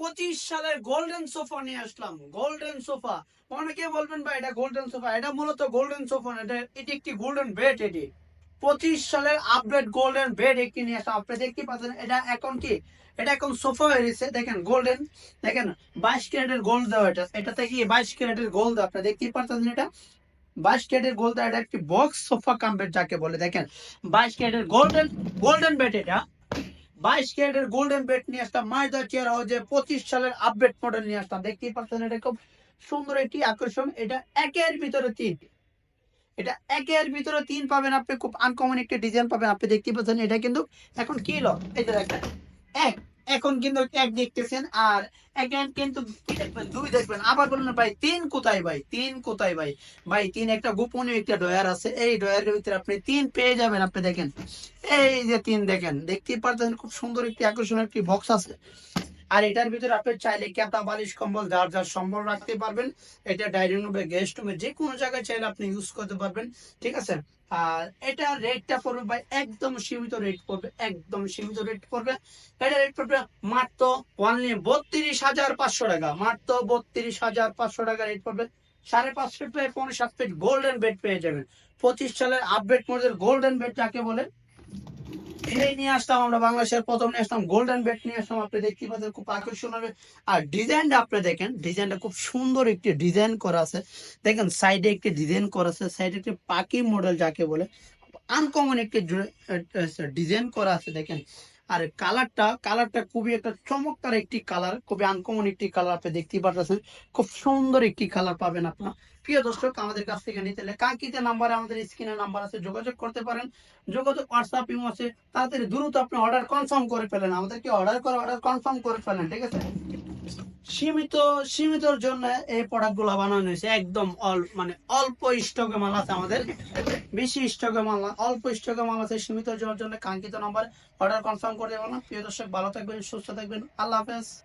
পঁচিশ সালের golden sofa নিয়ে আসলাম। গোল্ডেন সোফা অনেকে বলবেন, ভাই, এটা গোল্ডেন সোফা এটা মূলত গোল্ডেন সোফা না, এটা, এটি একটি গোল্ডেন বেড এটি। পঁচিশ সালের আপডেট গোল্ডেন বেড একটি নিয়ে আসলাম। আপনি দেখতে পাচ্ছেন, এটা এখন কি? এটা এখন সোফা হয়ে গেছে দেখেন গোল্ডেন দেখেন, বাইশ ক্যারেটের গোল্ড দেওয়া এটা। এটাতে কি বাইশ ক্যারেটের গোল্ড দেওয়া? আপনি দেখতেই পাচ্ছেন এটা? বাইশ ক্যারেটের গোল্ড দেওয়া, এটা একটি বক্স সোফা কাম বেড যাকে বলে। দেখেন, বাইশ ক্যারেটের গোল্ডেন গোল্ডেন বেড এটা। বাইশ ক্যারেটের গোল্ডেন বেড নিয়ে আসতাম। মাইদা চেয়ার হাউজে পঁচিশ সালের আপডেট মডেল নিয়ে আসতাম। দেখতেই পাচ্ছেন এটা খুব সুন্দর একটি আকর্ষণ। এটা একের ভিতরে তিন। এটা একের ভিতরে তিন পাবেন আপনি। খুব আনকমন একটা ডিজাইন পাবেন। আপনি দেখতে পাচ্ছেন এটা কিন্তু এখন কি হলো? এই যে দেখেন। এক। এখন কিন্তু এক দেখতেছেন। আর এখন কিন্তু দেখবেন? দুই দেখবেন। আবার বললেন ভাই, তিন কোথায়, ভাই? তিন কোথায়, ভাই? ভাই, তিন একটা গোপনীয় একটা ডয়ার আছে। এই ডয়ারের ভিতরে আপনি তিন পেয়ে যাবেন। আপনি দেখেন। এই যে তিন দেখেন, দেখতেই পারছেন খুব সুন্দর একটি আকর্ষণীয় একটি বক্স আছে। আর এটার ভিতরে আপনি চাইলে ক্যাতা বালিশ, কম্বল, যার যার সম্বল রাখতে পারবেন, এটা ডাইনিং রুমে গেস্ট রুমে যে কোনো জায়গায় চাইলে আপনি ইউজ করতে পারবেন, ঠিক আছে? আর এটা রেটটা পড়বে ভাই একদম সীমিত রেট পড়বে, একদম সীমিত রেট পড়বে। এটা রেট পড়বে মাত্র অনলি বত্রিশ হাজার পাঁচশো টাকা, মাত্র বত্রিশ হাজার পাঁচশো টাকা রেট পড়বে। সাড়ে পাঁচ ফিট বাই পনেরো সাত ফিট গোল্ডেন বেড পেয়ে যাবেন। পঁচিশ সালের আপডেট মডেল গোল্ডেন বেড যাকে বলে এই নিয়ে আসতাম আমরা বাংলাদেশের প্রথম নিয়ে আসতাম গোল্ডেন বেড নিয়ে আসতাম, আপনি দেখতে পাচ্ছেন খুব আকর্ষণ হবে আর ডিজাইনটা আপনি দেখেন ডিজাইনটা খুব সুন্দর একটি ডিজাইন করা আছে। দেখেন সাইডে একটি ডিজাইন করা আছে সাইডে একটি পাকি মডেল যাকে বলে আনকমন একটি ডিজাইন করা আছে, দেখেন। আর কালারটা কালারটা খুবই একটা চমৎকার একটি কালার, খুবই আনকমন একটি কালার আপনি দেখতেই পাচ্ছেন খুব সুন্দর একটি কালার পাবেন আপনার। প্রিয় দর্শক, আমাদের কাছ থেকে নিতে হলে কাকিতে নাম্বারে আমাদের স্ক্রিনে নাম্বার আছে, যোগাযোগ করতে পারেন। যোগাযোগ হোয়াটসঅ্যাপ ইমো আছে। তাড়াতাড়ি দ্রুত আপনি অর্ডার কনফার্ম করে ফেলেন। আমাদেরকে অর্ডার করে অর্ডার কনফার্ম করে ফেলেন, ঠিক আছে? সীমিত, সীমিতর জন্য এই প্রোডাক্টগুলো বানানো হয়েছে। একদম অল মানে অল্প স্টকে মাল আছে আমাদের। বেশি স্টকে মাল, অল্প স্টকে মাল আছে, সীমিত জন্য কাঙ্ক্ষিত নাম্বার অর্ডার কনফার্ম করে দেবো না। প্রিয় দর্শক, ভালো থাকবেন, সুস্থ থাকবেন। আল্লাহ হাফেজ।